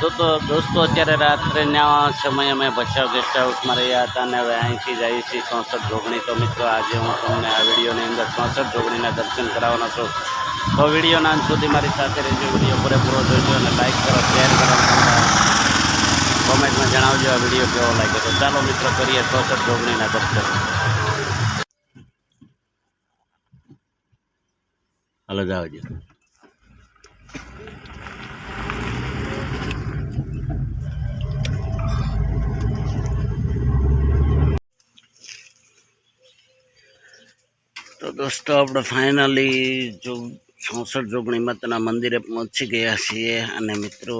તો તો દોસ્તો, અત્યારે રાત્રેના સમયે અમે ભચાઉ ગેસ્ટ હાઉસમાં રહ્યા હતા અને હવે અહીંથી જઈએ છીએ ચોસઠ જોગણી તો મિત્રો, આજે હું તમને આ વિડીયોની અંદર ચોસઠ જોગણીના દર્શન કરાવવાનો છું. તો વિડીયોના અંત સુધી મારી સાથે રહેજો, વીડિયો પૂરેપૂરો જોજો અને લાઇક કરો શેર કરો કોમેન્ટમાં જણાવજો આ વીડિયો કેવો લાગ્યો. તો ચાલો મિત્રો, કરીએ ચોસઠ જોગણીના દર્શન. હાલો જાવજો દોસ્તો, આપણે ફાઇનલી જો ચોસઠ જોગણી માતાના મંદિરે પહોંચી ગયા છીએ અને મિત્રો,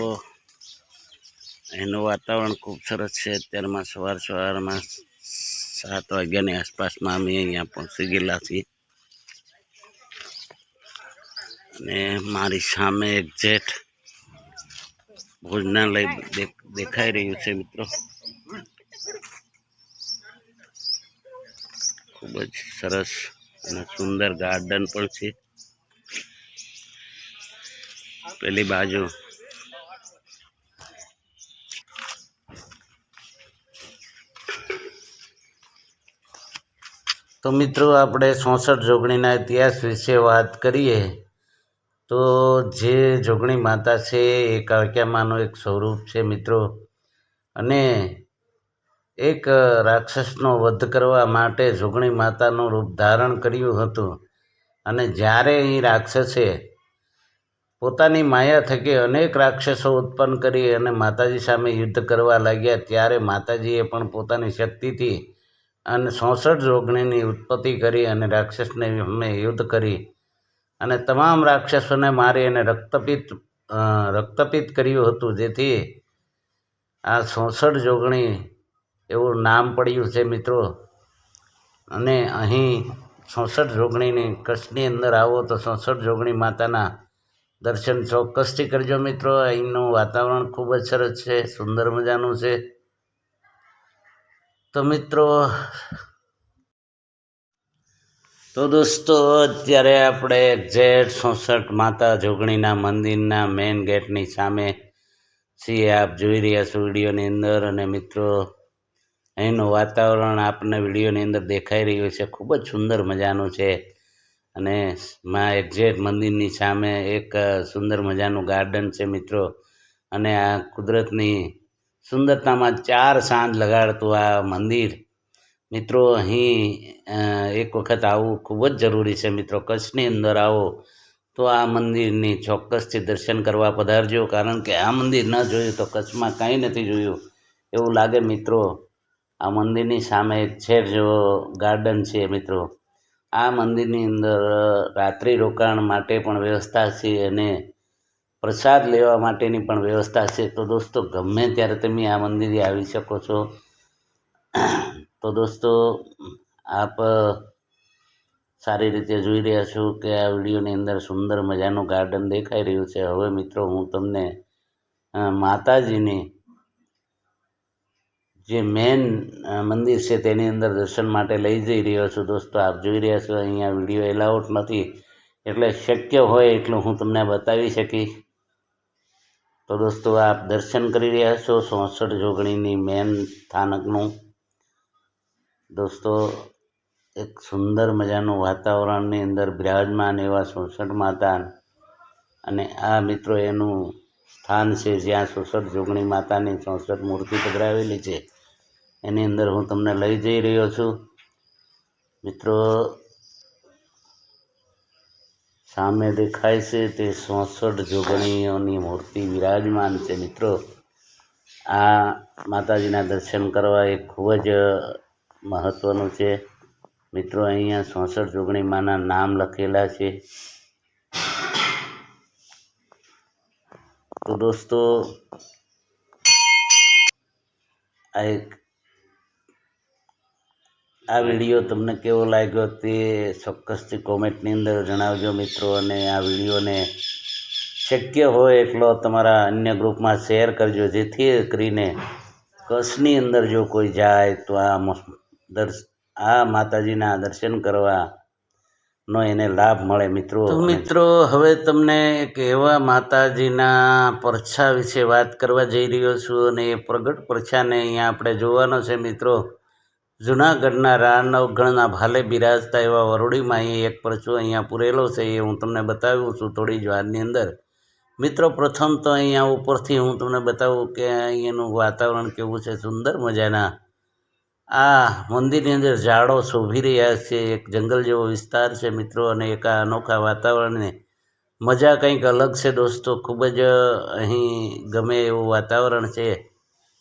એનું વાતાવરણ ખૂબ સરસ છે. અત્યારમાં સવાર સવારમાં સાત વાગ્યાની આસપાસમાં અમે અહીંયા પહોંચી ગયેલા છીએ. અને મારી સામે એક જેઠ ભોજનાલય દેખાઈ રહ્યું છે મિત્રો. ખૂબ જ સરસ અને સુંદર ગાર્ડન પણ છે. પેલી બાજુ. તો મિત્રો, આપણે ચોસઠ જોગણીના ઇતિહાસ વિશે વાત કરીએ, તો જે જોગણી માતા છે એ કાળક્યામાનું એક સ્વરૂપ છે મિત્રો. અને એક રાક્ષસનો વધ કરવા માટે જોગણી માતાનું રૂપ ધારણ કર્યું હતું અને જ્યારે એ રાક્ષસે પોતાની માયા થકી અનેક રાક્ષસો ઉત્પન્ન કરી અને માતાજી સામે યુદ્ધ કરવા લાગ્યા, ત્યારે માતાજીએ પણ પોતાની શક્તિથી અને સોસઠ જોગણીની ઉત્પત્તિ કરી અને રાક્ષસને અમે યુદ્ધ કરી અને તમામ રાક્ષસોને મારી અને રક્તપિત રક્તપિત કર્યું હતું. જેથી આ સોસઠ જોગણી એવું નામ પડ્યું છે મિત્રો. અને અહીં ચોસઠ જોગણીની કચ્છની અંદર આવો તો ચોસઠ જોગણી માતાના દર્શન ચોક્કસથી કરજો મિત્રો. અહીંનું વાતાવરણ ખૂબ જ સરસ છે, સુંદર મજાનું છે. તો મિત્રો, તો દોસ્તો, અત્યારે આપણે જેઠ સોસઠ માતા જોગણીના મંદિરના મેઇન ગેટની સામે છીએ. આપ જોઈ રહ્યા છો વિડીયોની અંદર. અને મિત્રો અહીંનું વાતાવરણ આપને વિડીયોની અંદર દેખાઈ રહ્યું છે. ખૂબ જ સુંદર મજાનું છે. અને માં એક્ઝેટ મંદિરની સામે એક સુંદર મજાનું ગાર્ડન છે મિત્રો. અને આ કુદરતની સુંદરતામાં ચાર સાંજ લગાડતું આ મંદિર. મિત્રો, અહીં એક વખત આવવું ખૂબ જ જરૂરી છે મિત્રો. કચ્છની અંદર આવો તો આ મંદિરની ચોક્કસથી દર્શન કરવા પધારજો. કારણ કે આ મંદિર ન જોયું તો કચ્છમાં કાંઈ નથી જોયું. એવું લાગે મિત્રો. આ મંદિરની સામે એક છે જેવો ગાર્ડન છે મિત્રો. આ મંદિરની અંદર રાત્રિ રોકાણ માટે પણ વ્યવસ્થા છે અને પ્રસાદ લેવા માટેની પણ વ્યવસ્થા છે. તો દોસ્તો, ગમે ત્યારે તમે આ મંદિરે આવી શકો છો. તો દોસ્તો, આપ સારી રીતે જોઈ રહ્યા છો કે આ વિડીયોની અંદર સુંદર મજાનું ગાર્ડન દેખાઈ રહ્યું છે. હવે મિત્રો, હું તમને માતાજીની જે મેન મંદિર છે તેની અંદર દર્શન માટે લઈ જઈ રહ્યો છું. દોસ્તો, આપ જોઈ રહ્યા છો, અહીંયા વીડિયો એલાઉટ નથી. એટલે શક્ય હોય એટલું હું તમને બતાવી શકીશ. તો દોસ્તો, આપ દર્શન કરી રહ્યા છો, ચોસઠ જોગણીની મેન સ્થાનકનું દોસ્તો, એક સુંદર મજાનું વાતાવરણની અંદર બિરાજમાન એવા સોસઠ માતા અને આ મિત્રો એનું સ્થાન છે જ્યાં સોસઠ જોગણી માતાની ચોસઠ મૂર્તિ પધરાવેલી છે. એની અંદર હું તમને લઈ જઈ રહ્યો છું. મિત્રો, સામે દેખાય છે તે ચોસઠ જોગણીઓની મૂર્તિ વિરાજમાન છે. મિત્રો, આ માતાજીના દર્શન કરવા એ ખૂબ જ મહત્ત્વનું છે. મિત્રો, અહીંયા ચોસઠ જોગણીમાંના નામ લખેલા છે. તો દોસ્તો, આ એક આ વીડિયો તમને કેવો લાગ્યો તે ચોક્કસથી કોમેન્ટની અંદર જણાવજો મિત્રો અને આ વિડીયોને શક્ય હોય એટલો તમારા અન્ય ગ્રુપમાં શેર કરજો. જેથી કરીને કચ્છની અંદર જો કોઈ જાય તો આ દર્શ, આ માતાજીના દર્શન કરવા નો એને લાભ મળે મિત્રો. મિત્રો, હવે તમને એક એવા માતાજીના પરછા વિશે વાત કરવા જઈ રહ્યો છું અને એ પ્રગટ પરછાને અહીંયા આપણે જોવાનો છે મિત્રો. જુનાગઢના રાનવગણના ભાલે બિરાજતા એવા વરોડીમાં અહીં એક પરચો અહીંયા પૂરેલો છે એ હું તમને બતાવ્યું છું થોડી જ વારની અંદર. મિત્રો, પ્રથમ તો અહીંયા ઉપરથી હું તમને બતાવું કે અહીંયાનું વાતાવરણ કેવું છે, સુંદર મજાના. આ મંદિરની અંદર ઝાડો શોભી રહ્યા છે, એક જંગલ જેવો વિસ્તાર છે મિત્રો, અને એક આ અનોખા વાતાવરણને મજા કંઈક અલગ છે દોસ્તો, ખૂબ જ અહીં ગમે એવું વાતાવરણ છે.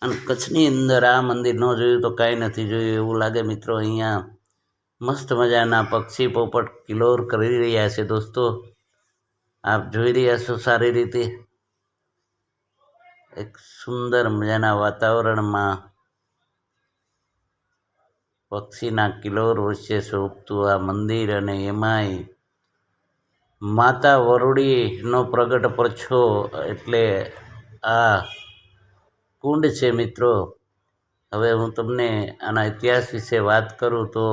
અને કચ્છની અંદર આ મંદિર ન જોયું તો કાંઈ નથી જોયું એવું લાગે મિત્રો. અહીંયા મસ્ત મજાના પક્ષી પોપટ કિલોર કરી રહ્યા છે દોસ્તો. આપ જોઈ રહ્યા છો સારી રીતે. એક સુંદર મજાના વાતાવરણમાં પક્ષીના કિલોર વચ્ચે શોભતું આ મંદિર અને એમાંય માતા વરુડીનો પ્રગટ પરછો એટલે આ કુંડ છે મિત્રો. હવે હું તમને આના ઇતિહાસ વિશે વાત કરું તો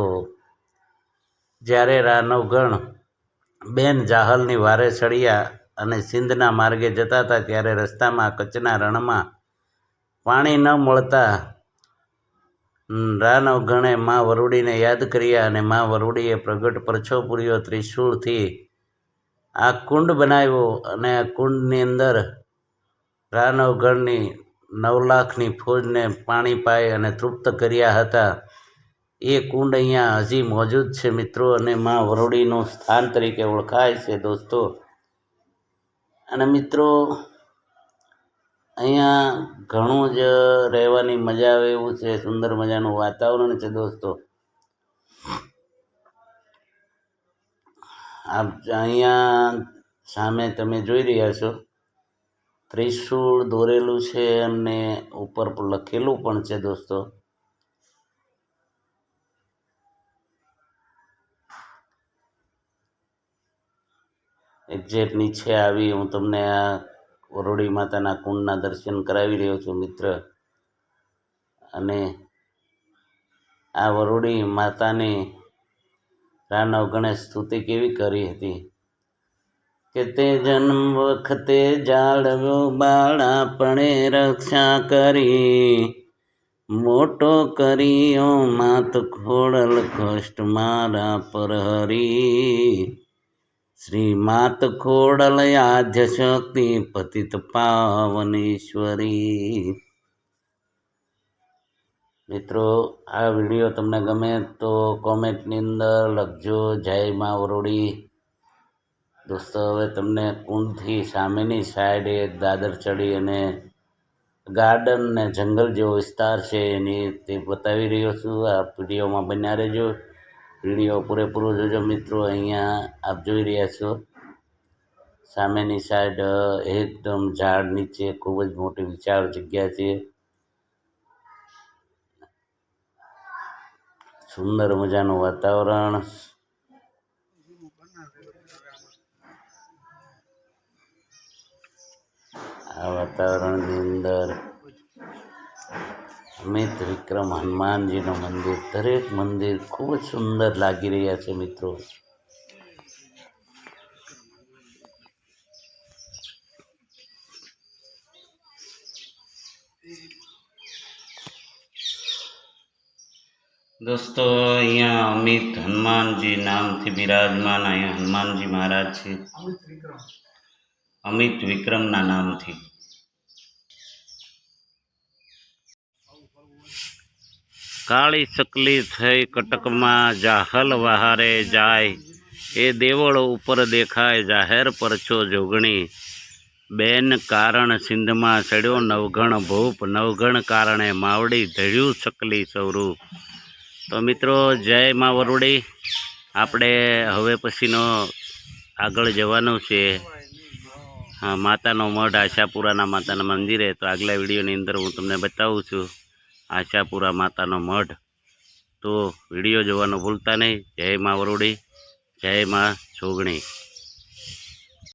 જ્યારે રાનવગણ બેન જાહલની વારે ચડ્યા અને સિંધના માર્ગે જતા હતા ત્યારે રસ્તામાં, કચ્છના રણમાં પાણી ન મળતા રાનવગણે મા વરુડીને યાદ કર્યા અને મા વરુડીએ પ્રગટ પરછો પૂર્યો ત્રિશૂળથી આ કુંડ બનાવ્યો અને આ કુંડની અંદર રાનવગણની નવ લાખની ફોજને પાણી પાઈ અને તૃપ્ત કર્યા હતા. એ કુંડ અહીંયા હજી મોજૂદ છે મિત્રો અને મા વરોડીનું સ્થાન તરીકે ઓળખાય છે દોસ્તો. અને મિત્રો, અહીંયા ઘણું જ રહેવાની મજા આવે એવું છે, સુંદર મજાનું વાતાવરણ છે દોસ્તો. આપ અહીંયા સામે તમે જોઈ રહ્યા છો. ત્રિશૂળ દોરેલું છે અને ઉપર લખેલું પણ છે દોસ્તો. એક્ઝેક્ટ નીચે આવી, હું તમને આ વરોડી માતાના કુંડના દર્શન કરાવી રહ્યો છું મિત્ર. અને આ વરોડી માતાની રાનવ ગણેશ સ્તુતિ કેવી કરી હતી? કે તે જન્મ વખતે જાળવ્યો બાળાપણે રક્ષા કરી. મોટો કર્યો માત ખોડલ કષ્ટ મારા પર હરી. શ્રી માત ખોડલ આદ્ય શક્તિ પતિત પાવનેશ્વરી. મિત્રો, આ વીડિયો તમને ગમે તો કોમેન્ટની અંદર લખજો. જય મા વરોડી. દોસ્તો, હવે તમને કુંડથી સામેની સાઈડ એક દાદર ચડી અને ગાર્ડન ને જંગલ જેવો વિસ્તાર છે એની તે બતાવી રહ્યો છું. આ વિડીયોમાં બન્યા રહેજો. વીડિયો પૂરેપૂરો જોજો મિત્રો, અહીંયા આપ જોઈ રહ્યા છો. સામેની સાઈડ એકદમ ઝાડ નીચે ખૂબ જ મોટી વિશાળ જગ્યા છે. સુંદર મજાનું વાતાવરણ. આ વાતાવરણની અંદર અમિત વિક્રમ હનુમાનજીનું મંદિર દરેક મંદિર ખૂબ જ સુંદર લાગી રહ્યા છે મિત્રો દોસ્તો અહીંયા અમિત હનુમાનજી નામથી બિરાજમાન અહીંયા હનુમાનજી મહારાજ છે અમિત વિક્રમના નામથી કાળી ચકલી થઈ કટકમાં જાહલ વહારે જાય. એ દેવળ ઉપર દેખાય જાહેર પરચો જોગણી. બેન કારણ સિંધમાં ચડ્યો નવઘણ ભૂપ, નવઘણ કારણે માવડી ધડ્યું ચકલી સ્વરૂપ તો મિત્રો, જય મા વરુડી. આપણે હવે પછીનો આગળ જવાનું છે. માતાનો મઢ આશાપુરાના માતાના મંદિરે. તો આગલા વિડીયોની અંદર હું તમને બતાવું છું. આશાપુરા માતાનો મઢ. તો વીડિયો જોવાનું ભૂલતા નહીં. જય મા વરુડી જય મા જોગણી